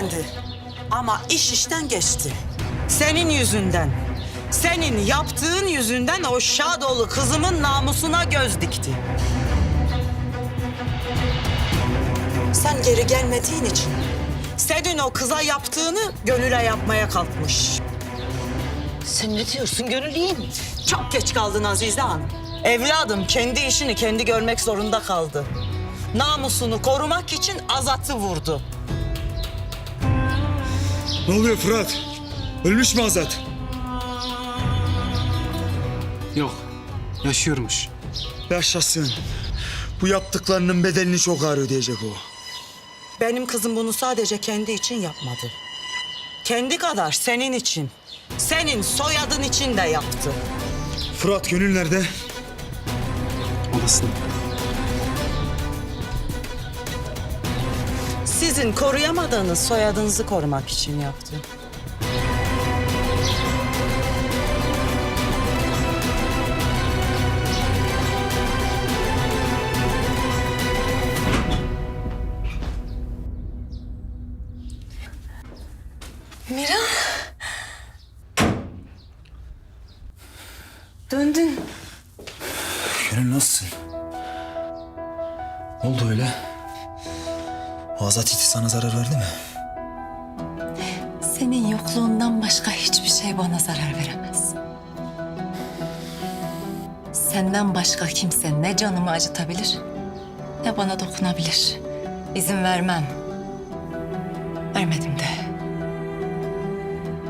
evlendi. Ama iş işten geçti. Senin yüzünden. Senin yaptığın yüzünden o Şadoğlu kızımın namusuna göz dikti. Sen geri gelmediğin için senin o kıza yaptığını gönüle yapmaya kalkmış. Sen ne diyorsun gönüllüyüm? Çok geç kaldın Azize Hanım. Evladım kendi işini kendi görmek zorunda kaldı. Namusunu korumak için Azat'ı vurdu. Ne oluyor Fırat? Ölmüş mü Azat? Yok. Yaşıyormuş. Yaşasın. Bu yaptıklarının bedelini çok ağır ödeyecek o. Benim kızım bunu sadece kendi için yapmadı. Kendi kadar senin için, senin soyadın için de yaptı. Fırat Gönül nerede? Odasında. Sizin koruyamadığınız soyadınızı korumak için yaptı. Miran. Döndün. Gönül nasılsın? Ne oldu öyle? O Azat iti sana zarar verdi mi? Senin yokluğundan başka hiçbir şey bana zarar veremez. Senden başka kimse ne canımı acıtabilir ne bana dokunabilir. İzin vermem. Vermedim de.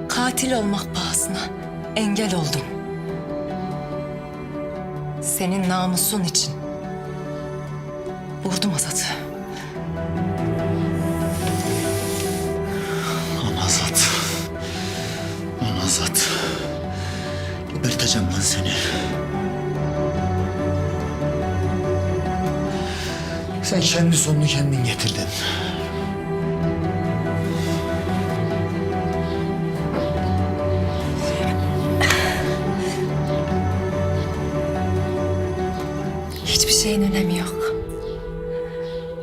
Katil olmak pahasına engel oldum. Senin namusun için. Vurdum Azat'ı. Geberteceğim lan seni. Sen kendi sonunu kendin getirdin. Hiçbir şeyin önemi yok.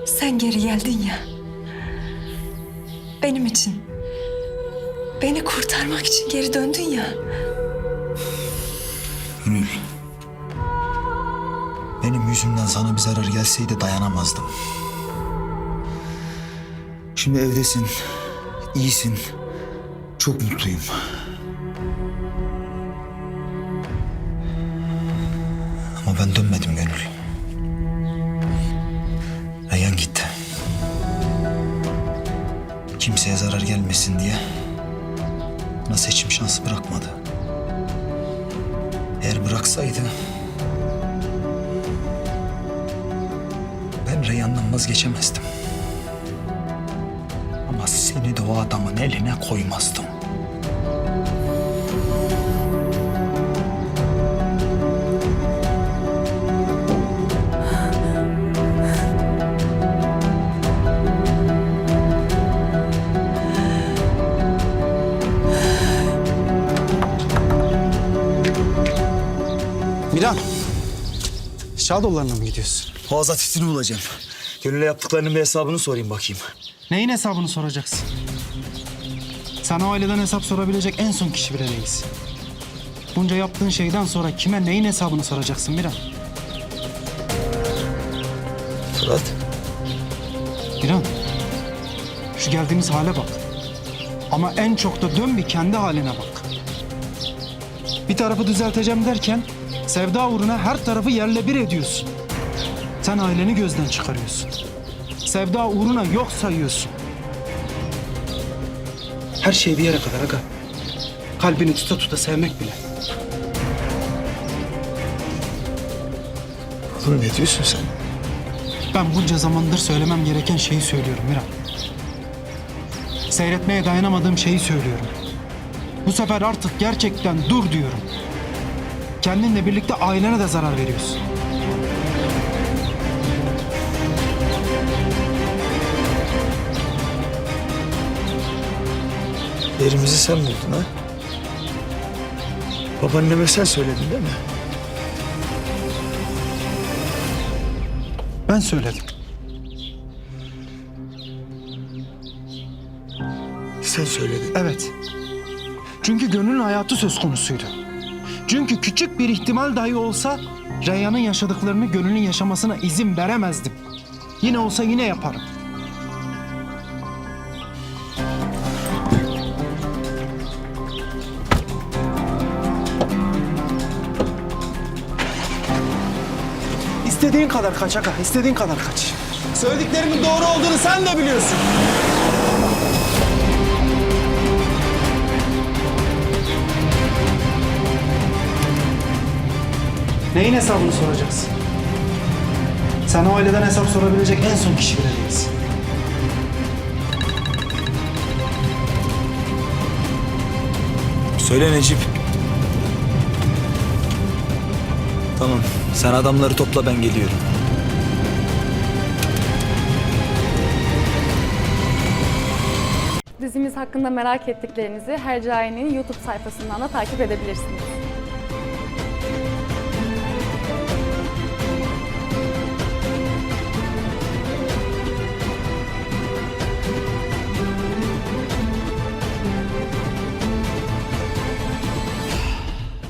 Sen geri geldin ya. Benim için. Beni kurtarmak için geri döndün ya. Benim sana bir zarar gelseydi dayanamazdım. Şimdi evdesin, iyisin. Çok mutluyum. Ama ben dönmedim Gönül. Reyhan gitti. Kimseye zarar gelmesin diye bana seçim şansı bırakmadı. Eğer bıraksaydı... vazgeçemezdim. Ama seni de o adamın eline koymazdım. Miran. Şadolarına mı gidiyorsun? O azat itini bulacağım. Gönül'e yaptıklarının bir hesabını sorayım bakayım. Neyin hesabını soracaksın? Sen o aileden hesap sorabilecek en son kişi bile değilsin. Bunca yaptığın şeyden sonra kime neyin hesabını soracaksın Miran? Fırat. Miran. Şu geldiğimiz hale bak. Ama en çok da dön bir kendi haline bak. Bir tarafı düzelteceğim derken sevda uğruna her tarafı yerle bir ediyorsun. Sen aileni gözden çıkarıyorsun. Sevda uğruna yok sayıyorsun. Her şey bir yere kadar aga. Kalbini tuta tuta sevmek bile. Oğlum ne diyorsun sen? Ben bunca zamandır söylemem gereken şeyi söylüyorum Miran. Seyretmeye dayanamadığım şeyi söylüyorum. Bu sefer artık gerçekten dur diyorum. Kendinle birlikte ailene de zarar veriyorsun. Yerimizi sen buldun ha? Babaanneme sen söyledin değil mi? Ben söyledim. sen söyledin. Evet. Çünkü gönlün hayatı söz konusuydu. Çünkü küçük bir ihtimal dahi olsa Reyhan'ın yaşadıklarını gönlünün yaşamasına izin veremezdim. Yine olsa yine yaparım. İstediğin kadar kaç Aka, istediğin kadar kaç. Söylediklerimin doğru olduğunu sen de biliyorsun. Neyin hesabını soracağız? Sen o aileden hesap sorabilecek en son kişi bile değilsin. Söyle Necip. Tamam. Sen adamları topla ben geliyorum. Dizimiz hakkında merak ettiklerinizi Hercai'nin YouTube sayfasından da takip edebilirsiniz.